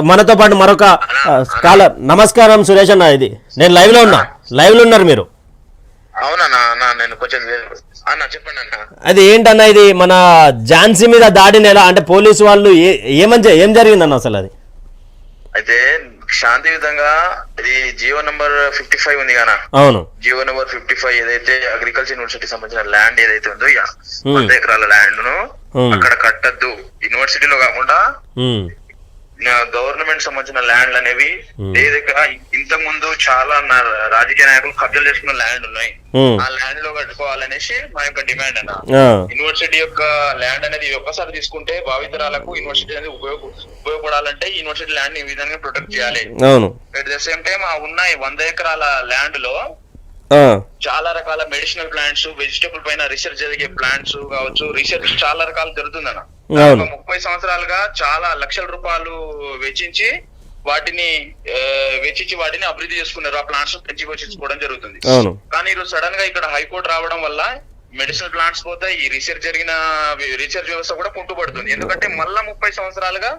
మనతో పాటు మరొక ఆ, కాలర్ నమస్కారం సురేష్ అన్న ఇది. నేను లైవ్లో ఉన్నా. లైవ్లో ఉన్నారు మీరు. అది ఏంటన్నా ఇది? మన ఝాన్సీ మీద దాడిని ఎలా అంటే పోలీసు వాళ్ళు ఏ- ఏమని ఏం జరిగిందన్న అసలు అది? అయితే శాంతియుతంగా ఇది జియో నంబర్ ఫిఫ్టీ ఫైవ్ ఉంది కదా. అవును. జియో నంబర్ ఫిఫ్టీ ఫైవ్ ఏదైతే అగ్రికల్చర్ యూనివర్సిటీ సంబంధించిన ల్యాండ్ ఏదైతే ఉందో. వంద ఎకరాల ల్యాండ్ను. అక్కడ కట్టద్దు. యూనివర్సిటీలో కాకుండా గవర్నమెంట్ సంబంధించిన ల్యాండ్లు అనేవి. ఏదైతే ఇంతకు ముందు చాలా రాజకీయ నాయకులు కబ్జాలు చేసుకున్న ల్యాండ్ ఉన్నాయి. ఆ ల్యాండ్లో కట్టుకోవాలనేసి మా యొక్క డిమాండ్ అన్న. యూనివర్సిటీ యొక్క ల్యాండ్ అనేది ఒక్కసారి తీసుకుంటే భావితరాలకు యూనివర్సిటీ అనేది ఉపయోగ ఉపయోగపడాలంటే యూనివర్సిటీ ల్యాండ్ ఈ విధంగా ప్రొటెక్ట్ చేయాలి. అట్ ద సేమ్ టైం ఆ ఉన్న ఈ వంద ఎకరాల ల్యాండ్లో చాలా రకాల మెడిసినల్ ప్లాంట్స్ వెజిటబుల్ పైన రీసెర్చ్ జరిగే ప్లాంట్స్ కావచ్చు రీసెర్చ్ చాలా రకాలు జరుగుతుందన్న. ముప్పై సంవత్సరాలుగా చాలా లక్షల రూపాయలు వెచ్చించి వాటిని వెచ్చించి వాటిని అభివృద్ధి చేసుకున్నారు. ఆ ప్లాంట్స్ పెంచి పోషించుకోవడం జరుగుతుంది. కానీ ఈరోజు సడన్గా ఇక్కడ హైకోర్టు రావడం వల్ల మెడిసినల్ ప్లాంట్స్ పోతాయి. ఈ రీసెర్చ్ జరిగిన రీసెర్చ్ వ్యవస్థ కూడా కుంటుపడుతుంది ఎందుకంటే మళ్ళా ముప్పై సంవత్సరాలుగా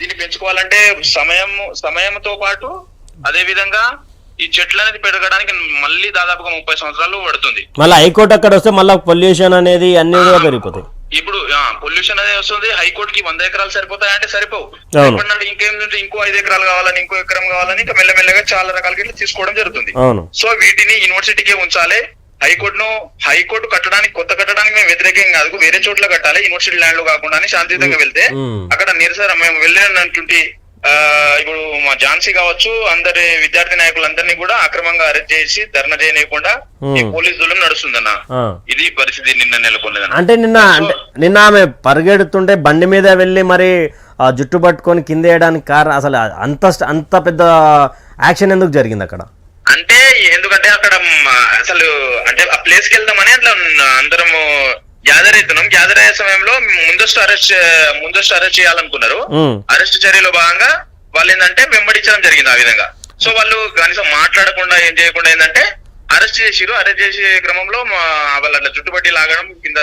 దీన్ని పెంచుకోవాలంటే సమయం సమయంతో పాటు అదే విధంగా ఈ చెట్లు అనేది పెరగడానికి మళ్ళీ దాదాపుగా ముప్పై సంవత్సరాలు పడుతుంది. మళ్ళీ హైకోర్టు అక్కడ వస్తే మళ్ళీ పొల్యూషన్ అనేది అన్ని పెరిగిపోతాయి. ఇప్పుడు పొల్యూషన్ అనేది వస్తుంది హైకోర్టుకి వంద ఎకరాలు సరిపోతాయి అంటే సరిపోవు. ఇంకేంటంటే ఇంకో ఐదు ఎకరాలు కావాలని ఇంకో ఎకరం కావాలని ఇంకా మెల్లమెల్లగా చాలా రకాలకి ఇట్లా తీసుకోవడం జరుగుతుంది. సో వీటిని యూనివర్సిటీకే ఉంచాలి. హైకోర్టును హైకోర్టు కట్టడానికి కొత్త కట్టడానికి మేము వ్యతిరేకం కాదు. వేరే చోట్ల కట్టాలి. యూనివర్సిటీ ల్యాండ్లో కాకుండా శాంతియుతంగా వెళ్తే. అక్కడ నిరసన మేము వెళ్ళినటువంటి ఇప్పుడు మా ఝాన్సీ కావచ్చు అందరి విద్యార్థి నాయకులందరినీ కూడా అక్రమంగా అరెస్ట్ చేసి ధర్నా చేయనీయకుండా ఈ. పోలీస్ దూరం నడుస్తుందన్న. ఇది పరిస్థితి నిన్న నెలకొన్నదన్న అంటే నిన్న నిన్న ఆమె పరిగెడుతుంటే బండి మీద వెళ్ళి మరి జుట్టు పట్టుకొని కింద వేయడానికి కారణం అసలు అంత అంత పెద్ద యాక్షన్ ఎందుకు జరిగింది అక్కడ అంటే ఎందుకంటే అక్కడ అసలు అంటే ఆ ప్లేస్కి వెళ్దామని అట్లా అందరము గ్యాదర్ అవుతున్నాం. గ్యాదర్ అయ్యే సమయంలో ముందస్తు అరెస్ట్ ముందస్తు అరెస్ట్ చేయాలనుకున్నారు. అరెస్ట్ చర్యలో భాగంగా వాళ్ళు ఏంటంటే వెంబడించడం జరిగింది ఆ విధంగా. సో వాళ్ళు కనీసం మాట్లాడకుండా ఏం చేయకుండా ఏంటంటే అరెస్ట్ చేసిరు అరెస్ట్ చేసే క్రమంలో వాళ్ళ అట్లా చుట్టుపట్టి లాగడం కింద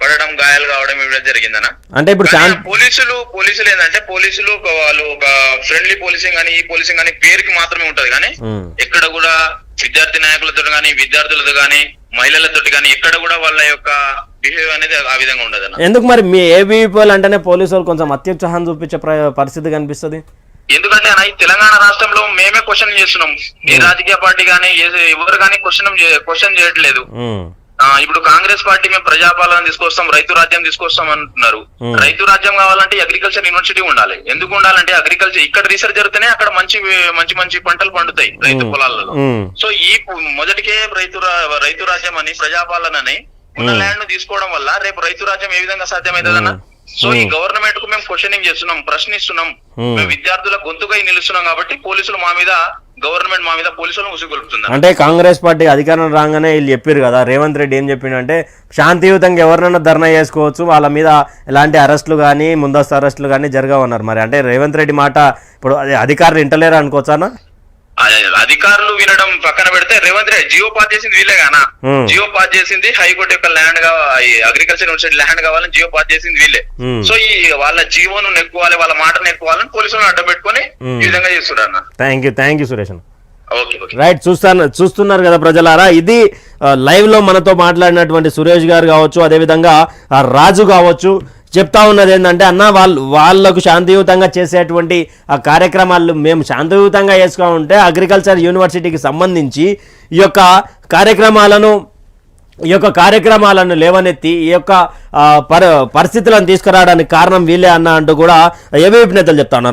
పడడం గాయాలు కావడం ఇవ్వడం జరిగిందన్న. అంటే ఇప్పుడు పోలీసులు పోలీసులు ఏంటంటే పోలీసులు వాళ్ళు ఒక ఫ్రెండ్లీ పోలీసింగ్ అని ఈ పోలీసింగ్ అని పేరుకి మాత్రమే ఉంటది. కానీ ఎక్కడ కూడా విద్యార్థి నాయకులతో కానీ విద్యార్థులతో కానీ మహిళలతో కానీ ఎక్కడ కూడా వాళ్ళ యొక్క బిహేవ్ అనేది ఆ విధంగా ఉండదన్న ఎందుకు మరి మీ ఏబీపీఎల్ అంటేనే పోలీసు వాళ్ళు కొంచెం అత్యుత్సాహం చూపించే ప్ర- పరిస్థితి కనిపిస్తుంది? ఎందుకంటే అన్న, ఈ తెలంగాణ రాష్ట్రంలో మేమే క్వశ్చన్ చేస్తున్నాం. ఏ రాజకీయ పార్టీ కానీ ఎవరు కానీ క్వశ్చన్ క్వశ్చన్ చేయట్లేదు. ఇప్పుడు కాంగ్రెస్ పార్టీ మేము ప్రజాపాలన తీసుకొస్తాం రైతు రాజ్యం తీసుకొస్తాం అంటున్నారు. రైతు రాజ్యం కావాలంటే అగ్రికల్చర్ యూనివర్సిటీ ఉండాలి. ఎందుకు ఉండాలంటే అగ్రికల్చర్ ఇక్కడ రీసెర్చ్ జరిగితేనే అక్కడ మంచి మంచి మంచి పంటలు పండుతాయి రైతు పొలాలలో. సో ఈ మొదటికే రైతు రైతు రాజ్యం అని ప్రజాపాలన అని ఉన్న. ల్యాండ్ను తీసుకోవడం వల్ల రేపు రైతు రాజ్యం ఏ విధంగా సాధ్యమవుతుందన్న సో ఈ గవర్నమెంట్కు మేము క్వశ్చనింగ్ చేస్తున్నాం ప్రశ్నిస్తున్నాం. మేము. విద్యార్థుల గొంతుకై నిలుస్తున్నాం కాబట్టి పోలీసులు మా మీద గవర్నమెంట్ మా మీద పోలీసులను ఉసిగొలుపుతున్నారు. అంటే కాంగ్రెస్ పార్టీ అధికారం రాగానే వీళ్ళు చెప్పారు కదా రేవంత్ రెడ్డి ఏం చెప్పిండంటే శాంతియుతంగా ఎవరినైనా ధర్నా చేసుకోవచ్చు వాళ్ళ మీద ఎలాంటి అరెస్టులు కానీ ముందస్తు అరెస్టులు కానీ జరగవన్నారు. మరి అంటే రేవంత్ రెడ్డి మాట ఇప్పుడు అది అధికారులు ఇంటలేరు అనుకోవచ్చానా అధికారులు వినడం పక్కన పెడితే రేవంత్ రెడ్డి జియో పాస్ చేసింది వీళ్ళే గానా Hmm. జియో పాస్ చేసింది హైకోర్టు యొక్క ల్యాండ్ అగ్రికల్చర్ యూనివర్సిటీ ల్యాండ్ కావాలని జియో పాస్ చేసింది వీళ్ళే Hmm. సో ఈ వాళ్ళ జీవోను నెక్కువాలి వాళ్ళ మాటను నెక్కువాలని పోలీసులను అడ్డం పెట్టుకొని. ఈ విధంగా చేస్తున్నారు అన్న thank you thank you Suresh right చూస్తాను చూస్తున్నారు కదా ప్రజలారా ఇది live లో మనతో మాట్లాడినటువంటి సురేష్ గారు కావచ్చు అదేవిధంగా రాజు కావచ్చు చెప్తా ఉన్నది ఏంటంటే అన్న వాళ్ళు వాళ్ళకు శాంతియుతంగా చేసేటువంటి ఆ కార్యక్రమాలు మేము శాంతియుతంగా చేసుకో ఉంటే అగ్రికల్చర్ యూనివర్సిటీకి సంబంధించి ఈ యొక్క కార్యక్రమాలను ఈ యొక్క కార్యక్రమాలను లేవనెత్తి ఈ యొక్క పర పరిస్థితులను తీసుకురావడానికి కారణం వీలే అన్న అంటూ కూడా ఏబీపీ నేతలు చెప్తా